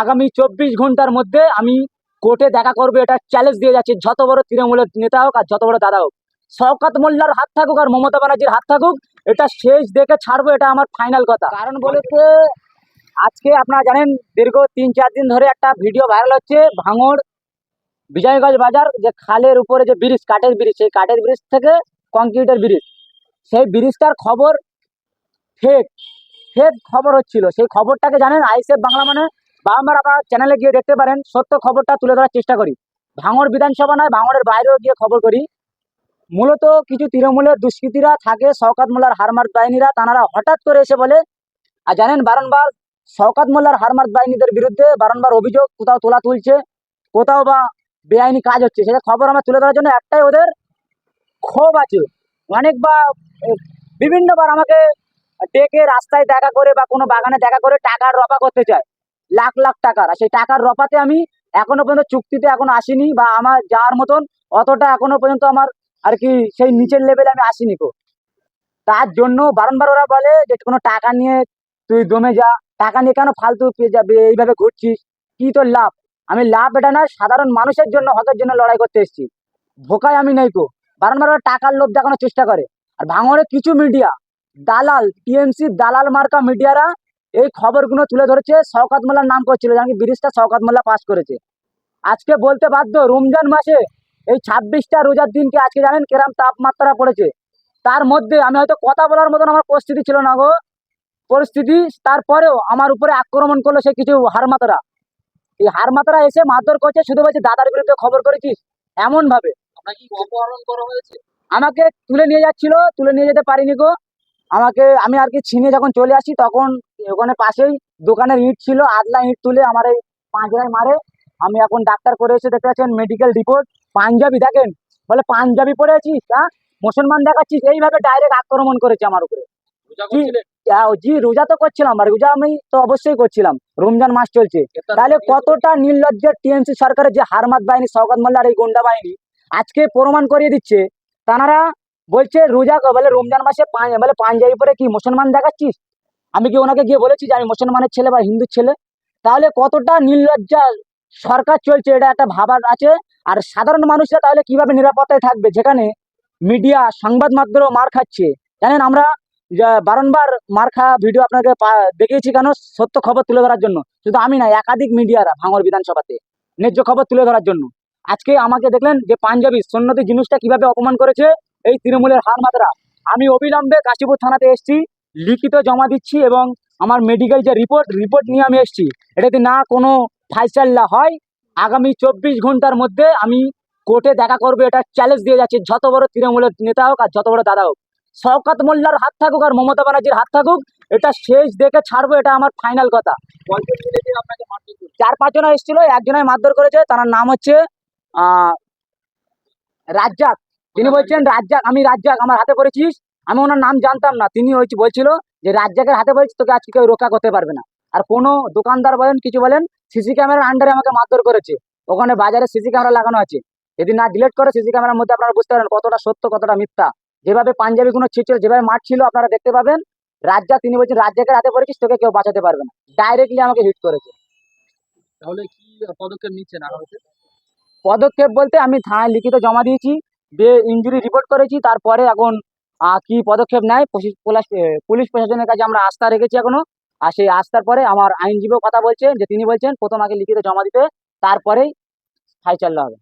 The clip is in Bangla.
আগামী চব্বিশ ঘণ্টার মধ্যে আমি কোর্টে দেখা করব, এটা চ্যালেঞ্জ দিয়ে যাচ্ছে। যত বড় তৃণমূলের নেতা হোক আর যত বড় দাদা হোক। শওকাত মোল্লার হাত থাকুক আর মমতা ব্যানার্জির হাত থাকুক, এটা শেষ দেখে ছাড়বো, এটা আমার ফাইনাল কথা। কারণ বলেছে, আজকে আপনারা জানেন, দীর্ঘ তিন চার দিন ধরে একটা ভিডিও ভাইরাল হচ্ছে, ভাঙড় বিজয়গঞ্জ বাজার, যে খালের উপরে যে ব্রিজ কাঠের ব্রিজ সেই কাঠের ব্রিজ থেকে কংক্রিটের ব্রিজ সেই ব্রিজটার খবর ফেক ফেক খবর হচ্ছিল। সেই খবরটাকে জানেন আইসেফ বাংলা মানে বারবার আপনারা চ্যানেলে গিয়ে দেখতে পারেন সত্য খবরটা তুলে ধরার চেষ্টা করি। ভাঙড় বিধানসভা নয় ভাঙড়ের বাইরেও গিয়ে খবর করি। মূলত কিছু তৃণমূলের দুষ্কৃতীরা থাকে শওকাত মোল্লার হারমার্দ বাহিনীরা তারা হঠাৎ করে এসে বলে আর জানেন বারংবার শওকাত মোল্লার হারমার্দ বাহিনীদের বিরুদ্ধে বারংবার অভিযোগ কোথাও তোলা তুলছে কোথাও বা বেআইনি কাজ হচ্ছে। সেটা খবর আমরা তুলে ধরার জন্য একটাই ওদের ক্ষোভ আছে। অনেকবার এ, বিভিন্নবার আমাকে ডেকে রাস্তায় দেখা করে বা কোনো বাগানে দেখা করে টাকার রফা করতে চায়। লাখ লাখ টাকার। আর সেই টাকার রপাতে আমি এখনও পর্যন্ত চুক্তিতে এখনও আসিনি বা আমার যাওয়ার মতন অতটা এখনও পর্যন্ত আমার আর কি সেই নিচের লেভেলে আমি আসিনি কো তার জন্য বারংবার ওরা বলে যে কোনো টাকা নিয়ে তুই দমে যা, টাকা নিয়ে কেন ফালতু পেয়ে যাবে, এইভাবে ঘুরছিস? কি তোর লাভ? আমি লাভ এটা না সাধারণ মানুষের জন্য, হকের জন্য লড়াই করতে এসেছি। ভোকায় আমি নেই কো বারংবার ওরা টাকার লোভ দেখানোর চেষ্টা করে। আর ভাঙড়ে কিছু মিডিয়া দালাল টিএমসি দালাল মার্কা মিডিয়ারা এই খবরগুলো তুলে ধরেছে শওকাত মোল্লার নাম করছিল জানি ব্রিজটা শওকাত মোল্লা পাস করেছে। আজকে বলতে বাধ্য রমজান মাসে এই ছাব্বিশটা রোজার দিনকে আজকে জানেন কিরম তাপমাত্রা পড়েছে। তার মধ্যে আমি হয়তো কথা বলার মতন আমার পরিস্থিতি ছিল না গো। পরিস্থিতি তারপরেও আমার উপরে আক্রমণ করল সে কিছু হারমাতারা এই হারমাতারা এসে মারধর করছে শুধু বলছে দাদার বিরুদ্ধে খবর করেছিস? এমন ভাবে আপনাকে কি অপহরণ করা হয়েছে? আমাকে তুলে নিয়ে যাচ্ছিল তুলে নিয়ে যেতে পারিনি গো। আমাকে আমি আর কি ছিনে যখন চলে আসি তখন ওখানে পাশেই দোকানের ইট ছিল আদলা ইট তুলে আমার এই পাঁজরায় মারে। আমি এখন ডাক্তার করে এসে দেখতে পাচ্ছেন মেডিকেল রিপোর্ট পাঞ্জাবি দেখেন। বলে পাঞ্জাবি পরে আছিস হ্যাঁ? মুসলমান দেখাচ্ছিস? এইভাবে ডাইরেক্ট আক্রমণ করেছে আমার উপরে। আহ, জি রোজা তো করছিলাম আর রোজা আমি তো অবশ্যই করছিলাম। রমজান মাস চলছে। তাহলে কতটা নির্লজ্জের টিএমসি সরকারের যে হারমাত বাহিনী শওকত মোল্লার এই গুন্ডা বাহিনী আজকে প্রমাণ করিয়ে দিচ্ছে তারা বলছে, রোজা বলে রমজান মাসে বলে পাঞ্জাবি পরে কি মুসলমান দেখাচ্ছিস? আমি কি ওনাকে গিয়ে বলেছি যে, আমি মুসলমানের ছেলে বা হিন্দুর ছেলে? তাহলে কতটা নির্লজ্জা সরকার চলছে, এটা একটা ভাবার আছে। আর সাধারণ মানুষরা তাহলে কীভাবে নিরাপত্তায় থাকবে? যেখানে মিডিয়া, সংবাদ মাধ্যম মার খাচ্ছে। জানেন, আমরা বারংবার মার খাওয়া ভিডিও আপনাকে দেখিয়েছি কেন? সত্য খবর তুলে ধরার জন্য। শুধু আমি না, একাধিক মিডিয়ারা ভাঙর বিধানসভাতে ন্যায্য খবর তুলে ধরার জন্য। আজকে আমাকে দেখলেন যে, পাঞ্জাবি, সন্ন্যতি জিনিসটা কীভাবে অপমান করেছে? এই তৃণমূলের হার মাত্রা। আমি অবিলম্বে কাশীপুর থানাতে এসছি, লিখিত জমা দিচ্ছি এবং আমার মেডিকেল যে রিপোর্ট রিপোর্ট নিয়ে আমি এসেছি, এটাতে না কোনো ফাইসাল্লা হয়। আগামী চব্বিশ ঘণ্টার মধ্যে আমি কোর্টে দেখা করব, এটা চ্যালেঞ্জ দিয়ে যাচ্ছে, যত বড় তৃণমূলের নেতা হোক আর যত বড় দাদা হোক। শওকাত মোল্লার হাত থাকুক আর মমতা ব্যানার্জির হাত থাকুক, এটা শেষ দেখে ছাড়বো, এটা আমার ফাইনাল কথা? চার পাঁচজনা এসেছিল একজনের মারধর করেছে, তার নাম হচ্ছে রাজ্জাক। তিনি বলছেন রাজ্জাক আমি রাজ্জাক আমার হাতে পড়েছিস? আমি ওনার নাম জানতাম না। তিনি হচ্ছে বলছিল যে রাজ্জাকের হাতে পড়েছিস তোকে আজকে কেউ রক্ষা করতে পারবে না। আর কোনো দোকানদার বলেন কিছু বলেন সিসি ক্যামেরার আন্ডারে আমাকে মারধর করেছে। ওখানে বাজারে সিসি ক্যামেরা লাগানো আছে। যদি না ডিলেট করে সিসি ক্যামেরার মধ্যে আপনারা বুঝতে পারেন কতটা সত্য কতটা মিথ্যা। যেভাবে পাঞ্জাবি কোনো ছিটছিল যেভাবে মারছিল আপনারা দেখতে পাবেন রাজ্জাক তিনি বলছেন রাজ্জাকের হাতে পড়েছিস তোকে কেউ বাঁচাতে পারবে না। ডাইরেক্টলি আমাকে হিট করেছে। তাহলে কি পদক্ষেপ নিচ্ছেন পদক্ষেপ বলতে আমি থানায় লিখিত জমা দিয়েছি। দিয়ে ইঞ্জুরি রিপোর্ট করেছি, তারপরে এখন কি পদক্ষেপ নেয়, পুলিশ প্রশাসনের কাছে আমরা আস্থা রেখেছি এখনও। আর সেই আস্থার পরে আমার আইনজীবীও কথা বলছেন, যে তিনি বলছেন, প্রথম আগে লিখিত জমা দিতে, তারপরেই ফাইচাল্লা হবে।